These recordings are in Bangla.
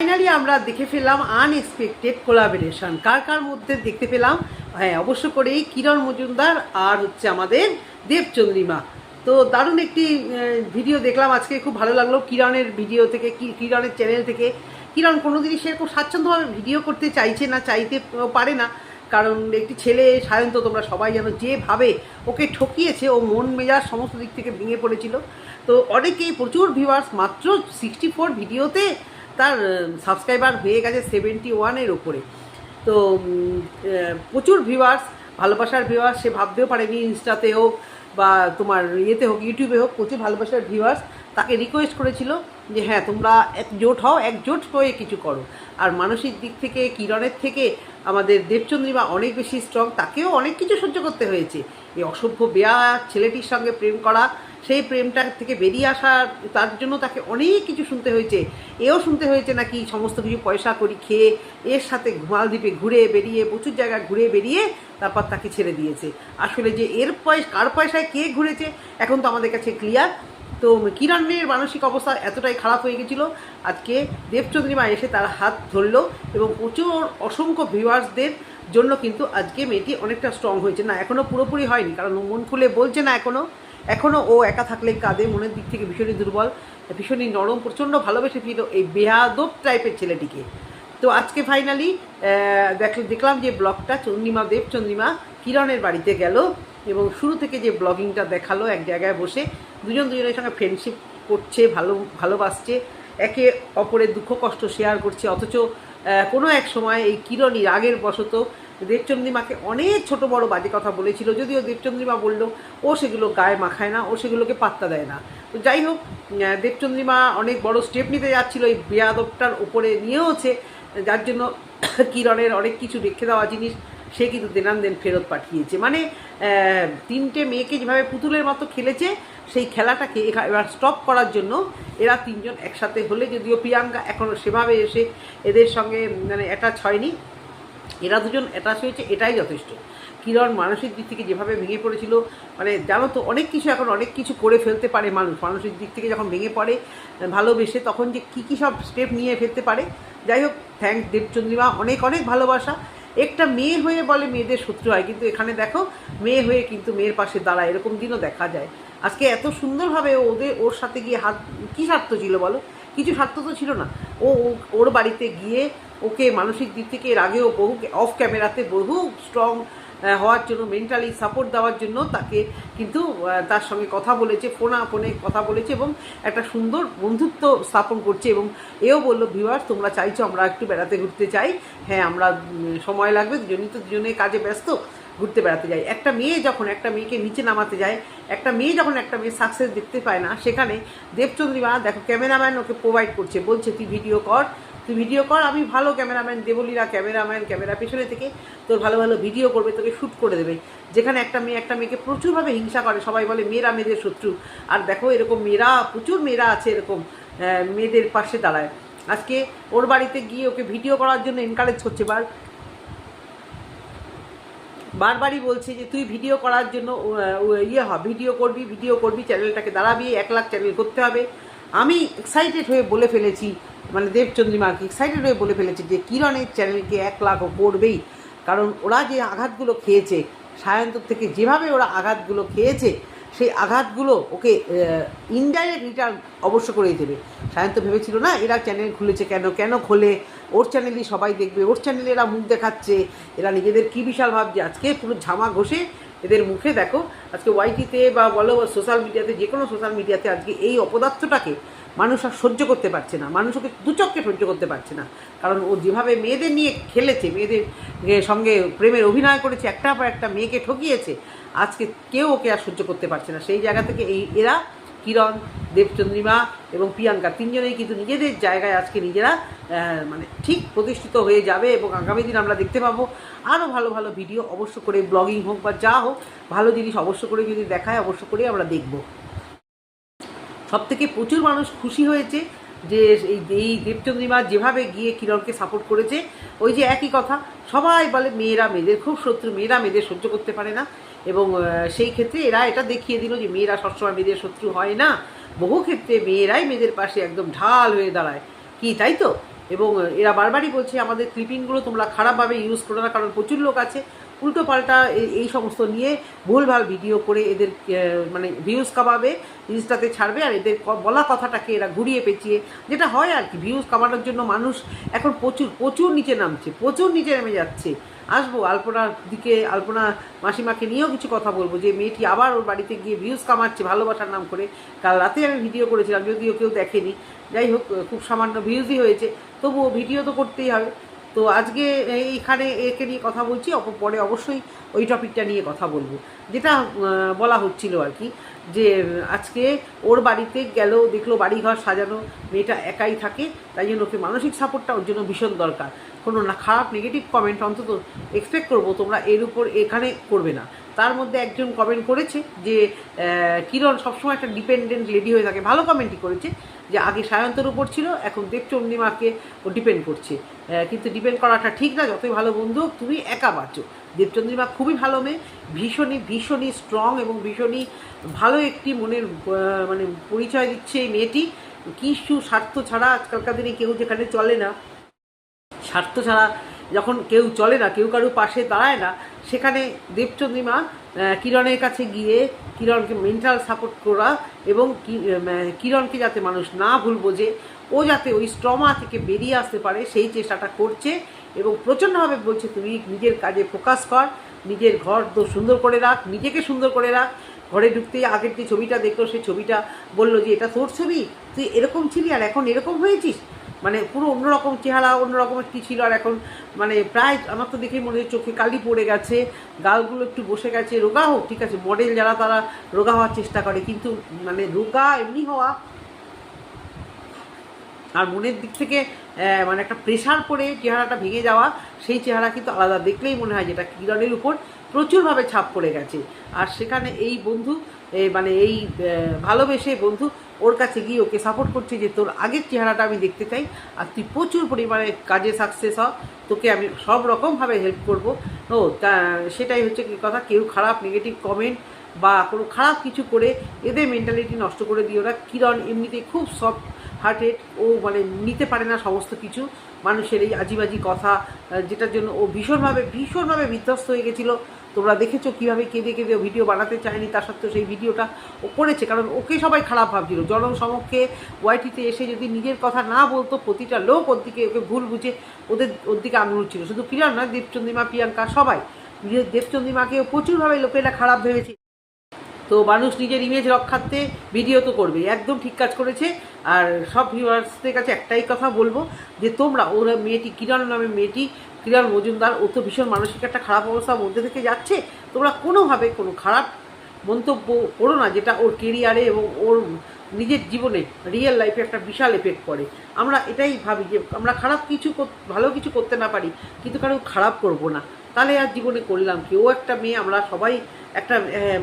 ফাইনালি আমরা দেখে ফেললাম আনএক্সপেক্টেড কোলাবোরেশন কার কার মধ্যে দেখতে পেলাম? হ্যাঁ অবশ্য করেই কিরণ মজুমদার আর হচ্ছে আমাদের দেবচন্দ্রিমা তো দারুণ একটি ভিডিও দেখলাম আজকে। খুব ভালো লাগল কিরণের ভিডিও থেকে কিরণের চ্যানেল থেকে। কিরণ কোনোদিনই সেরকম স্বাচ্ছন্দ্যভাবে ভিডিও করতে চাইছে না, চাইতে পারে না। কারণ একটি ছেলে, সায়ন্ত, তোমরা সবাই জানো, যেভাবে ওকে ঠকিয়েছে, ও মন মেজাজ সমস্ত দিক থেকে ভেঙে পড়েছিল। তো অনেকেই, প্রচুর ভিউয়ার্স মাত্র সিক্সটি ফোর ভিডিওতে তার সাবস্ক্রাইবার হয়ে গেছে সেভেন্টি ওয়ানের ওপরে তো প্রচুর ভিউয়ার্স ভালোবাসার ভিউয়ার্স সে ভাবতেও পারেনি ইনস্টাতে হোক বা তোমার ইয়েতে হোক, ইউটিউবে হোক, প্রচুর ভালোবাসার ভিউয়ার্স তাকে রিকোয়েস্ট করেছিল। যে হ্যাঁ তোমরা একজোট হও, একজোট হয়ে কিছু করো। আর মানসিক দিক থেকে, কিরণের থেকে আমাদের দেবচন্দ্রিমা অনেক বেশি স্ট্রং তাকেও অনেক কিছু সহ্য করতে হয়েছে। এই অসভ্য বেয়া ছেলেটির সঙ্গে প্রেম করা, সেই প্রেমটা থেকে বেরিয়ে আসা, তার জন্য তাকে অনেক কিছু শুনতে হয়েছে। এও শুনতে হয়েছে নাকি সমস্ত কিছু পয়সা করি খেয়ে, এর সাথে মালদ্বীপে ঘুরে বেরিয়ে, প্রচুর জায়গায় ঘুরে বেরিয়ে তারপর তাকে ছেড়ে দিয়েছে। আসলে যে এর পয়সা, কার পয়সায় কে ঘুরেছে, এখন তো আমাদের কাছে ক্লিয়ার তো কিরণের মানসিক অবস্থা এতটাই খারাপ হয়ে গেছিল। আজকে দেবচন্দ্রিমা এসে তার হাত ধরলো এবং প্রচুর অসংখ্য ভিউয়ার্সদের জন্য কিন্তু আজকে মেয়েটি অনেকটা স্ট্রং হয়েছে। না এখনও পুরোপুরি হয়নি, কারণ মন খুলে বলছে না এখনও এখনও ও একা থাকলে কাঁদে, মনের দিক থেকে ভীষণই দুর্বল, ভীষণই নরম, প্রচণ্ড ভালোবেসে ফিরল এই বেহাদব টাইপের ছেলেটিকে। তো আজকে ফাইনালি দেখ দেখলাম যে ব্লগটা চন্দ্রিমা দেব, চন্দ্রিমা কিরণের বাড়িতে গেল এবং শুরু থেকে যে ব্লগিংটা দেখাল এক জায়গায় বসে, দুজন দুজনের সঙ্গে ফ্রেন্ডশিপ করছে, ভালো, ভালোবাসছে, একে অপরের দুঃখ কষ্ট শেয়ার করছে, অথচ কোনো এক সময় এই কিরণই রাগের বশত দেবচন্দ্রিমাকে অনেক ছোট বড় বাজে কথা বলেছিল, যদিও দেবচন্দ্রিমা বলল, ও সেগুলো গায়ে মাখায় না, ও সেগুলোকে পাত্তা দেয় না। তো যাই হোক দেবচন্দ্রিমা অনেক বড় স্টেপ নিতে যাচ্ছিল, এই বেয়াদবটার ওপরে নিয়েওছে যার জন্য কিরণের অনেক কিছু রেখে দেওয়া জিনিস, সে কিন্তু দেনান দেন ফেরত পাঠিয়েছে। মানে তিনটে মেয়েকে যেভাবে পুতুলের মতো খেলেছে, সেই খেলাটাকে এবার স্টপ করার জন্য এরা তিনজন একসাথে হলে যদিও প্রিয়াঙ্কা এখনও সেভাবে এসে এদের সঙ্গে মানে অ্যাটাচ হয়নি, এরা দুজন অ্যাটাচ হয়েছে, এটাই যথেষ্ট। কিরণ মানসিক দিক থেকে যেভাবে ভেঙে পড়েছিল মানে জানো তো, অনেক কিছু এখন অনেক কিছু করে ফেলতে পারে মানুষ। মানসিক দিক থেকে যখন ভেঙে পড়ে, ভালোবেসে, তখন যে কী কী সব স্টেপ নিয়ে ফেলতে পারে যাই হোক থ্যাংক দেবচন্দ্রিমা অনেক অনেক ভালোবাসা। একটা মেয়ে হয়ে বলে মেয়েদের শত্রু হয়, কিন্তু এখানে দেখো, মেয়ে হয়ে কিন্তু মেয়ের পাশে দাঁড়ায়, এরকম দিনও দেখা যায়। আজকে এত সুন্দরভাবে ওদের, ওর সাথে গিয়ে হাত, কী স্বার্থ ছিল বলো? কিছু স্বার্থ তো ছিল না। ও ওর বাড়িতে গিয়ে ওকে মানসিক দিক থেকে এর আগেও বহু অফ ক্যামেরাতে বহু স্ট্রং হওয়ার জন্য মেন্টালি সাপোর্ট দেওয়ার জন্য তাকে কিন্তু তার সঙ্গে কথা বলেছে, ফোনা ফোনে কথা বলেছে এবং একটা সুন্দর বন্ধুত্ব স্থাপন করছে এবং এও বলল ভিউয়ার্স তোমরা চাইছো আমরা একটু বেড়াতে ঘুরতে চাই। হ্যাঁ আমরা সময় লাগবে, দুজনই তো দুজনে কাজে ব্যস্ত, ঘুরতে বেড়াতে যাই। একটা মেয়ে যখন একটা মেয়েকে নিচে নামাতে যায়, একটা মেয়ে যখন একটা মেয়ে সাকসেস দেখতে পায় না, সেখানে দেবচন্দ্রিমা দেখো ক্যামেরাম্যান ওকে প্রোভাইড করছে, বলছে, তুই ভিডিও কর তুই ভিডিও কর, আমি ভালো ক্যামেরাম্যান দেবলীরা ক্যামেরাম্যান ক্যামেরা পেছনে থেকে তোর ভালো ভালো ভিডিও করবে, তোকে শ্যুট করে দেবে। যেখানে একটা মেয়ে, একটা মেয়েকে প্রচুরভাবে হিংসা করে, সবাই বলে মেয়েরা মেয়েদের শত্রু। আর দেখো, এরকম মেয়েরা, প্রচুর মেয়েরা আছে এরকম মেয়েদের পাশে দাঁড়ায়। আজকে ওর বাড়িতে গিয়ে ওকে ভিডিও করার জন্য এনকারেজ করছে বার। বারবারই বলছে যে, তুই ভিডিও করার জন্য ইয়ে হ ভিডিও করবি ভিডিও করবি চ্যানেলটাকে দাঁড়াবি, এক লাখ চ্যানেল করতে হবে। আমি এক্সাইটেড হয়ে বলে ফেলেছি মানে দেবচন্দ্রিমাকে এক্সাইটেড হয়ে বলে ফেলেছি যে কিরণের চ্যানেলকে এক লাখ করবেই। কারণ ওরা যে আঘাতগুলো খেয়েছে, সায়ন্তর থেকে যেভাবে ওরা আঘাতগুলো খেয়েছে, সেই আঘাতগুলো ওকে ইনডাইরেক্ট রিটার্ন অবশ্য করে দেবে। সায়ন্ত ভেবেছিল, না, এরা চ্যানেল খুলেছে কেন? কেন খোলে? ওর চ্যানেলই সবাই দেখবে। ওর চ্যানেলে এরা মুখ দেখাচ্ছে। এরা নিজেদের কী বিশাল ভাবছে আজকে পুরো ঝামা ঘষে এদের মুখে দেখো, আজকে ওয়াইটিতে বা বলো সোশ্যাল মিডিয়াতে যে কোনো সোশ্যাল মিডিয়াতে আজকে এই অপদার্থটাকে মানুষ আর সহ্য করতে পারছে না। মানুষ ওকে দুচককে সহ্য করতে পারছে না। কারণ ও যেভাবে মেয়েদের নিয়ে খেলেছে, মেয়েদের সঙ্গে প্রেমের অভিনয় করেছে একটা পর একটা মেয়েকে ঠকিয়েছে, আজকে কেউ ওকে আর সহ্য করতে পারছে না। সেই জায়গা থেকে এই এরা কিরণ, দেবচন্দ্রিমা এবং প্রিয়াঙ্কা। তিনজনেই কিন্তু নিজেদের জায়গায় আজকে নিজেরা মানে ঠিক প্রতিষ্ঠিত হয়ে যাবে এবং আগামী দিন আমরা দেখতে পাবো। আরও ভালো ভালো ভিডিও অবশ্য করে ব্লগিং হোক বা যা হোক, ভালো জিনিস অবশ্য করে যদি দেখায়, অবশ্য করে আমরা দেখব। সবথেকে প্রচুর মানুষ খুশি হয়েছে যে এই এই দেবচন্দ্রিমা যেভাবে গিয়ে কিরণকে সাপোর্ট করেছে, ওই যে একই কথা, সবাই বলে মেয়েরা মেয়েদের, খুব শত্রু, মেয়েরা মেয়েদের সহ্য করতে পারে না। এবং সেই ক্ষেত্রে এরা এটা দেখিয়ে দিল যে মেয়েরা সবসময় মেয়েদের শত্রু হয় না। বহু ক্ষেত্রে মেয়েরাই মেয়েদের পাশে একদম ঢাল হয়ে দাঁড়ায়। কি, তাই তো? এবং, এরা বারবারই বলছে, আমাদের ক্লিপিংগুলো তোমরা খারাপভাবে ইউজ করো না, কারণ প্রচুর লোক আছে। উল্টো পাল্টা এই- সমস্ত নিয়ে ভুলভাল ভিডিও করে এদের মানে ভিউজ কামাবে, ইনস্টাতে ছাড়বে, আর এদের বলা কথাটাকে এরা ঘুরিয়ে পেঁচিয়ে, যেটা হয় আর কি ভিউজ কামানোর জন্য মানুষ এখন প্রচুর প্রচুর নিচে নামছে, প্রচুর নিচে নেমে যাচ্ছে। আসব, আলপনার দিকে, আলপনা মাসিমাকে নিয়েও কিছু কথা বলব, যে মেয়েটি আবার ওর বাড়িতে গিয়ে ভিউজ কামাচ্ছে ভালোবাসার নাম করে। কাল রাতে আমি ভিডিও করেছিলাম, যদিও কেউ দেখেনি। যাই হোক, খুব সামান্য ভিউজই হয়েছে, তবুও ভিডিও তো করতেই হবে। তো আজকে এইখানে একে নিয়ে কথা বলছি পরে অবশ্যই ওই টপিকটা নিয়ে কথা বলব। যেটা বলা হচ্ছিল আর কি, যে আজকে ওর বাড়িতে গেল, দেখল বাড়িঘর সাজানো, মেয়েটা একাই থাকে, তাই জন্য ওকে মানসিক সাপোর্টটা ওর জন্য ভীষণ দরকার। কোনো না, খারাপ নেগেটিভ কমেন্ট অন্তত এক্সপেক্ট করব, তোমরা এর উপর এখানে করবে না। তার মধ্যে একজন কমেন্ট করেছে যে কিরণ সবসময় একটা ডিপেন্ডেন্ট লেডি হয়ে থাকে। ভালো কমেন্টই করেছে যে, আগে সায়ন্তর উপর ছিল, এখন দেবচন্ডিমাকে ও ডিপেন্ড করছে। কিন্তু ডিপেন্ড করাটা ঠিক না, যতই ভালো বন্ধু তুমি একা বাঁচো। দেবচন্দ্রিমা খুবই ভালো মেয়ে, ভীষণই ভীষণই স্ট্রং এবং ভীষণই ভালো একটি মনের মানে পরিচয় দিচ্ছে এই মেয়েটি। কিছু স্বার্থ ছাড়া আজকালকার দিনে কেউ যেখানে চলে না। স্বার্থ ছাড়া যখন কেউ চলে না, কেউ কারও পাশে দাঁড়ায় না সেখানে দেবচন্দ্রিমা কিরণের কাছে গিয়ে কিরণকে মেন্টাল সাপোর্ট করা এবং কিরণকে যাতে মানুষ না ভুল বোঝে ও যাতে ওই স্ট্রমা থেকে বেরিয়ে আসতে পারে, সেই চেষ্টাটা করছে এবং প্রচণ্ডভাবে বলছে, তুমি নিজের কাজে ফোকাস কর, নিজের ঘর তো সুন্দর করে রাখ, নিজেকে সুন্দর করে রাখ। ঘরে ঢুকতেই আগের যে ছবিটা দেখল সেই ছবিটা বলল যে, এটা তোর ছবি? তুই এরকম ছিলি আর এখন এরকম হয়েছিস? মানে পুরো অন্যরকম চেহারা, অন্যরকম একটি ছিল? আর এখন মানে প্রায় আমার তো দেখেই মনে হয় চোখে কালি পড়ে গেছে, গালগুলো একটু বসে গেছে। রোগা হোক, ঠিক আছে মডেল যারা তারা রোগা হওয়ার চেষ্টা করে, কিন্তু মানে রোগা এমনি হওয়া আর মনের দিক থেকে মানে একটা প্রেশার পড়ে চেহারাটা ভেঙে যাওয়া, সেই চেহারা কিন্তু আলাদা। দেখলেই মনে হয় যেটা কিরণের উপর প্রচুরভাবে ছাপ পড়ে গেছে। আর সেখানে এই বন্ধু মানে এই ভালোবেসে বন্ধু ওর কাছে গিয়ে ওকে সাপোর্ট করছে যে তোর আগের চেহারাটা আমি দেখতে চাই আর তুই প্রচুর পরিমাণে কাজে সাকসেস হ। তোকে আমি সব রকমভাবে হেল্প করব। ও, তা, সেটাই হচ্ছে কি কথা, কেউ খারাপ নেগেটিভ কমেন্ট বা কোনো খারাপ কিছু করে এদের মেন্টালিটি নষ্ট করে দিয়ে ওরা কিরণ, এমনিতেই খুব সফট হার্টেড ও মানে নিতে পারে না সমস্ত কিছু। মানুষের এই আজিবাজি কথা যেটার জন্য ও ভীষণভাবে ভীষণভাবে বিধ্বস্ত হয়ে গেছিল। তোমরা দেখেছ কীভাবে কেঁদে কেঁদে ভিডিও বানাতে চায়নি, তার সত্ত্বেও সেই ভিডিওটা ও করেছে। কারণ ওকে সবাই খারাপ ভাবছিল। জনসমক্ষে ওয়াইটিতে এসে যদি নিজের কথা না বলতো, প্রতিটা লোক ওর দিকে, ওকে ভুল বুঝে ওদের, ওর দিকে আঙুল ছিল। শুধু কিরণ নয়, দেবচন্দ্রিমা, প্রিয়াঙ্কা সবাই। দেবচন্দ্রিমাকে প্রচুরভাবে লোকেরা খারাপ ভেবেছে। তো মানুষ নিজের ইমেজ রক্ষার্থে ভিডিও তো করবে। একদম ঠিক কাজ করেছে। আর সব ভিউয়ার্সদের কাছে একটাই কথা বলব যে তোমরা, ওরা মেয়েটি কিরণ নামে মেয়েটি, কিরণ মজুমদার, ও তো ভীষণ মানসিক একটা খারাপ অবস্থার মধ্যে থেকে যাচ্ছে। তোমরা কোনোভাবে কোনো খারাপ মন্তব্য করো না, যেটা ওর কেরিয়ারে এবং ওর নিজের জীবনে রিয়েল লাইফে একটা বিশাল এফেক্ট পড়ে। আমরা এটাই ভাবি যে আমরা খারাপ কিছু ভালো কিছু করতে না পারি, কিন্তু কারও খারাপ করব না। তাহলে আর জীবনে করলাম কি? ও একটা মেয়ে, আমরা সবাই একটা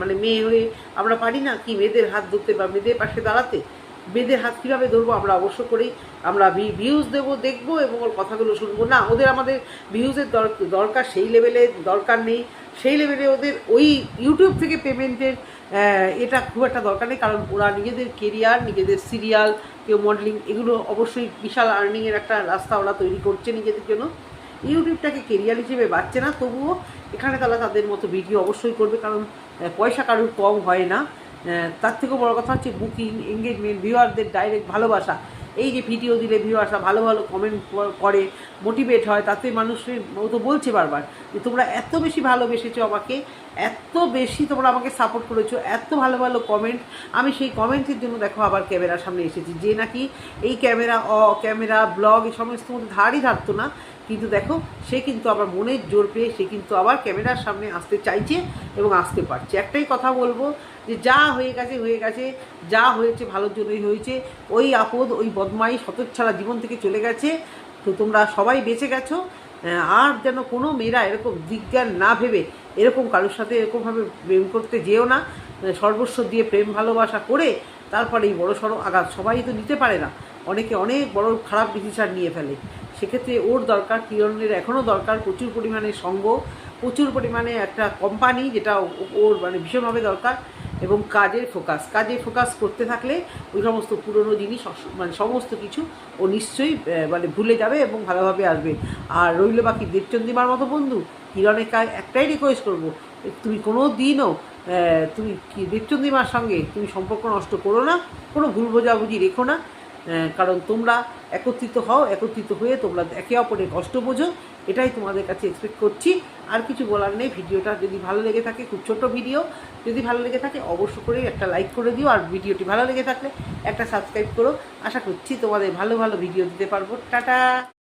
মানে মেয়ে হয়ে আমরা পারি না কি মেয়েদের হাত ধরতে বা মেয়েদের পাশে দাঁড়াতে? মেয়েদের হাত কীভাবে ধরবো? আমরা অবশ্য করেই, আমরা ভিউজ দেবো, দেখব এবং ওর কথাগুলো শুনব। না, ওদের আমাদের ভিউজের দরকার সেই লেভেলে দরকার নেই। সেই লেভেলে ওদের ওই ইউটিউব থেকে পেমেন্টের এটা খুব একটা দরকার নেই। কারণ ওরা নিজেদের কেরিয়ার নিজেদের সিরিয়াল কেউ মডেলিং এগুলো অবশ্যই বিশাল আর্নিংয়ের একটা রাস্তা ওরা তৈরি করছে নিজেদের জন্য। ইউটিউবটাকে কেরিয়ার হিসেবে বাড়ছে না, তবুও এখানে তারা তাদের মতো ভিডিও অবশ্যই করবে, কারণ পয়সা কারোর কম হয় না। তার থেকেও বড় কথা হচ্ছে বুকিং এঙ্গেজমেন্ট ভিউয়ারদের ডাইরেক্ট ভালোবাসা। এই যে ভিডিও দিলে ভিউয়ার্সরা ভালো ভালো কমেন্ট করে মোটিভেট হয়, তাতে মানুষের, ও তো বলছে বারবার যে তোমরা এত বেশি ভালোবেসেছো আমাকে, এত বেশি তোমরা আমাকে সাপোর্ট করেছ, এত ভালো ভালো কমেন্ট আমি সেই কমেন্টের জন্য দেখো আবার ক্যামেরার সামনে এসেছি, যে নাকি এই ক্যামেরা অ ক্যামেরা ব্লগ এই সমস্ত মধ্যে ধারই ধারতো না। কিন্তু দেখো, সে কিন্তু আবার মনের জোর পেয়ে, সে কিন্তু আবার ক্যামেরার সামনে আসতে চাইছে এবং আসতে পারছে। একটাই কথা বলব যে যা হয়ে গেছে হয়ে গেছে, যা হয়েছে ভালোর জন্যই হয়েছে। ওই আপদ, ওই বদমাই ছাড়া জীবন থেকে চলে গেছে। তো তোমরা সবাই বেঁচে গেছো আর যেন কোনো মেয়েরা এরকম দিজ্ঞান না ভেবে এরকম কারোর সাথে এরকমভাবে প্রেম করতে যেও না আহ, সর্বস্ব দিয়ে প্রেম ভালোবাসা করে তারপরে এই বড়ো সড়ো আঘাত সবাই তো নিতে পারে না। অনেকে অনেক বড় খারাপ ডিসিশন নিয়ে ফেলে। সেক্ষেত্রে ওর দরকার কিরণের এখনও দরকার প্রচুর পরিমাণে সঙ্গ প্রচুর পরিমাণে একটা কোম্পানি যেটা ওর মানে ভীষণভাবে দরকার। এবং কাজের ফোকাস। কাজে ফোকাস করতে থাকলে ওই সমস্ত পুরনো জিনিস মানে সমস্ত কিছু ও নিশ্চয়ই মানে ভুলে যাবে এবং ভালোভাবে আসবে। আর রইল বাকি দেবচন্দ্রিমার মতো বন্ধু কিরণের কাজ একটাই রিকোয়েস্ট করব তুমি কোনো দিনও তুমি কি দেবচন্দ্রিমার সঙ্গে তুমি সম্পর্ক নষ্ট করো না, কোনো ভুল বোঝাবুঝি রেখো না কারণ তোমরা একত্রিত হও, একত্রিত হয়ে তোমরা একে অপরের কষ্ট বোঝো এটাই তোমাদের কাছে এক্সপেক্ট করছি। আর কিছু বলার নেই, ভিডিওটা যদি ভালো লেগে থাকে, খুব ছোটো ভিডিও, যদি ভালো লেগে থাকে, অবশ্য করে একটা লাইক করে দিও, আর ভিডিওটি ভালো লেগে থাকলে একটা সাবস্ক্রাইব করো। আশা করছি তোমাদের ভালো ভালো ভিডিও দিতে পারব। টাটা!